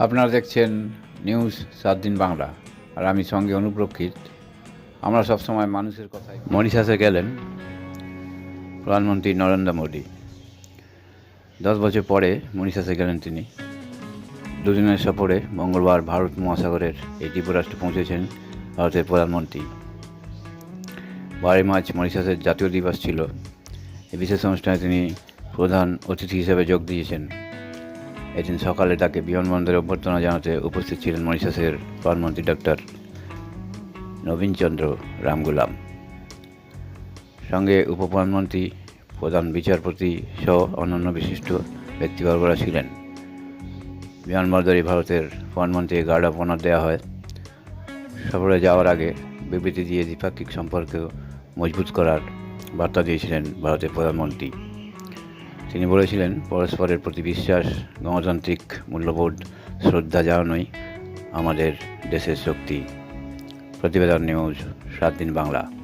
আপনারা দেখছেন নিউজ সাত দিন বাংলা। আর আমি সঙ্গে অনুপ্রক্ষিত। আমরা সবসময় মানুষের কথাই মরিশাসে গেলেন প্রধানমন্ত্রী নরেন্দ্র মোদী। দশ বছর পরে মরিশাসে গেলেন তিনি। দুদিনের সফরে মঙ্গলবার ভারত মহাসাগরের এই দ্বীপরাষ্ট্রে পৌঁছেছেন ভারতের প্রধানমন্ত্রী। বারোই মার্চ মরিশাসের জাতীয় দিবস ছিল। এই বিশেষ অনুষ্ঠানে তিনি প্রধান অতিথি হিসেবে যোগ দিয়েছেন। এদিন সকালে তাকে বিমানবন্দরে অভ্যর্থনা জানাতে উপস্থিত ছিলেন মরিশাসের প্রধানমন্ত্রী ডক্টর নবীনচন্দ্র রামগুলাম। সঙ্গে উপপ্রধানমন্ত্রী প্রধান বিচারপতি সহ অন্যান্য বিশিষ্ট ব্যক্তিবর্গরা ছিলেন। বিমানবন্দরে ভারতের প্রধানমন্ত্রীকে গার্ড অফ অনার দেওয়া হয়। সফরে যাওয়ার আগে বিবৃতি দিয়ে দ্বিপাক্ষিক সম্পর্ক মজবুত করার বার্তা দিয়েছিলেন ভারতের প্রধানমন্ত্রী। তিনি বলেছিলেন, পরস্পরের প্রতি বিশ্বাস, গণতান্ত্রিক মূল্যবোধ, শ্রদ্ধা জানানোই আমাদের দেশের শক্তি। প্রতিবেদন নিউজ, সাত দিন বাংলা।